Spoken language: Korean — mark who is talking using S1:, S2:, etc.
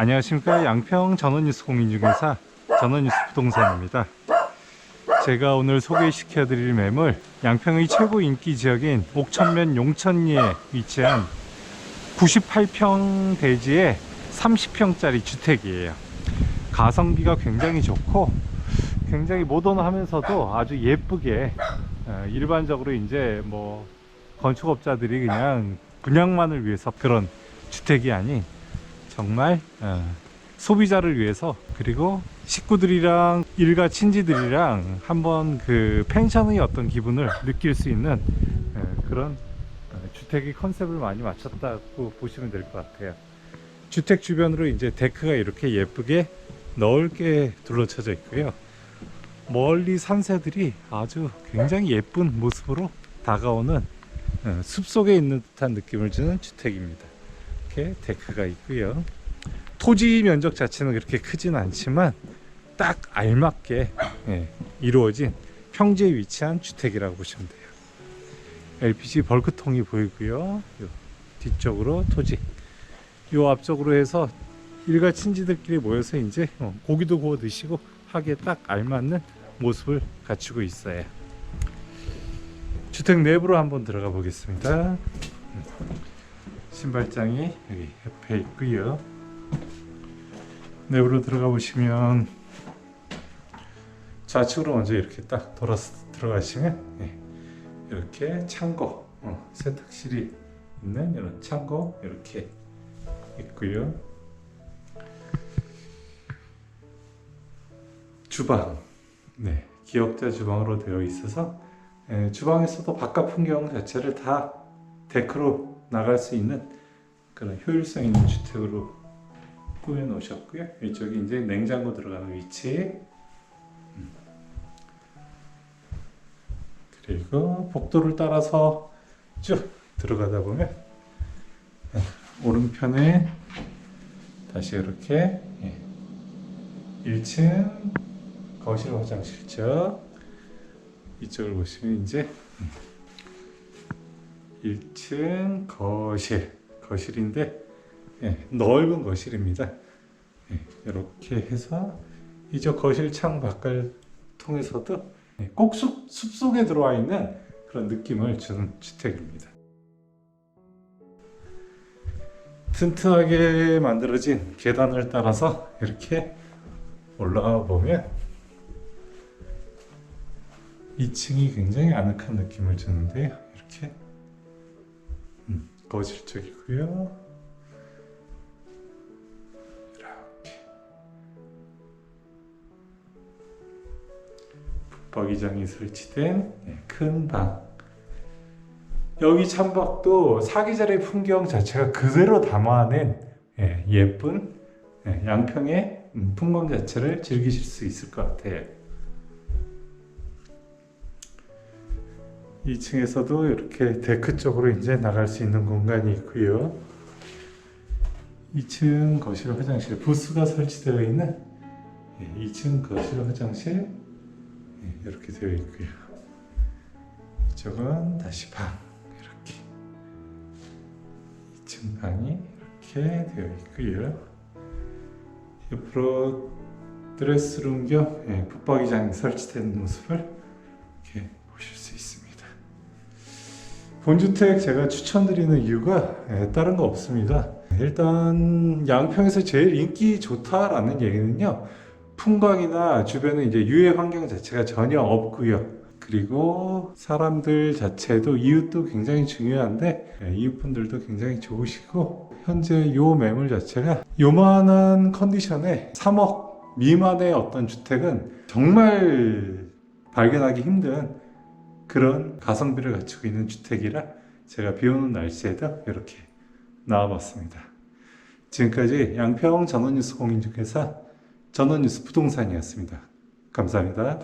S1: 안녕하십니까 양평 전원뉴스 공인중개사 전원뉴스 부동산입니다. 제가 오늘 소개시켜 드릴 매물 양평의 최고 인기 지역인 옥천면 용천리에 위치한 98평 대지의 30평짜리 주택이에요. 가성비가 굉장히 좋고 굉장히 모던하면서도 아주 예쁘게 어, 일반적으로 이제 뭐 건축업자들이 그냥 분양만을 위해서 그런 주택이 아닌 정말 어, 소비자를 위해서 그리고 식구들이랑 일가 친지들이랑 한번 그 펜션의 어떤 기분을 느낄 수 있는 어, 그런 어, 주택의 컨셉을 많이 맞췄다고 보시면 될 것 같아요. 주택 주변으로 이제 데크가 이렇게 예쁘게 넓게 둘러쳐져 있고요. 멀리 산새들이 아주 굉장히 예쁜 모습으로 다가오는 어, 숲속에 있는 듯한 느낌을 주는 주택입니다. 이렇게 데크가 있고요. 토지 면적 자체는 그렇게 크진 않지만 딱 알맞게 예, 이루어진 평지에 위치한 주택이라고 보시면 돼요. LPG 벌크통이 보이고요. 요 뒤쪽으로 토지. 요 앞쪽으로 해서 일가 친지들끼리 모여서 이제 어, 고기도 구워 드시고 하기에 딱 알맞는 모습을 갖추고 있어요. 주택 내부로 한번 들어가 보겠습니다. 신발장이 여기 옆에 있고요. 내부로 들어가 보시면 좌측으로 먼저 이렇게 딱 돌아서 들어가시면 예, 이렇게 창고, 어, 세탁실이 있는 이런 창고 이렇게 있고요. 주방, 네, 기역자 주방으로 되어 있어서 예, 주방에서도 바깥 풍경 자체를 다 데크로 나갈 수 있는 그런 효율성 있는 주택으로 꾸며 놓으셨고요. 이쪽이 이제 냉장고 들어가는 위치. 음. 그리고 복도를 따라서 쭉 들어가다 보면 예, 오른편에 다시 이렇게 예, 1층 거실 화장실죠. 이쪽을 보시면 이제 1층 거실 거실인데 예, 넓은 거실입니다. 예, 이렇게 해서 이쪽 거실 창 바깥 통해서도 예, 꼭 숲, 숲속에 들어와 있는 그런 느낌을 주는 주택입니다. 튼튼하게 만들어진 계단을 따라서 이렇게 올라가 보면 2층이 굉장히 아늑한 느낌을 주는데요. 이렇게 음, 거실 쪽이고요. 이렇게 붙박이장이 설치된 예, 큰 방. 여기 창밖도 사계절의 풍경 자체가 그대로 담아낸 예, 예쁜 예, 양평의 음, 풍광 자체를 즐기실 수 있을 것 같아요. 2층에서도 이렇게 데크 쪽으로 이제 나갈 수 있는 공간이 있고요. 2층 거실 화장실 부스가 설치되어 있는 2층 거실 화장실 예, 이렇게 되어 있고요. 이쪽은 다시 방 이렇게 2층 방이 이렇게 되어 있고요. 옆으로 드레스룸 겸 예, 붙박이장이 설치된 모습을 이렇게 보실 수 있습니다. 본주택 제가 추천드리는 이유가 예, 다른 거 없습니다. 일단 양평에서 제일 인기 좋다라는 얘기는요. 풍광이나 주변에 이제 유해 환경 자체가 전혀 없고요. 그리고 사람들 자체도 이웃도 굉장히 중요한데 예, 이웃분들도 굉장히 좋으시고 현재 요 매물 자체가 요만한 컨디션에 3억 미만의 어떤 주택은 정말 발견하기 힘든 그런 가성비를 갖추고 있는 주택이라 제가 비 오는 날씨에도 이렇게 나와봤습니다. 지금까지 양평 전원뉴스 공인중개사 전원뉴스 부동산이었습니다. 감사합니다.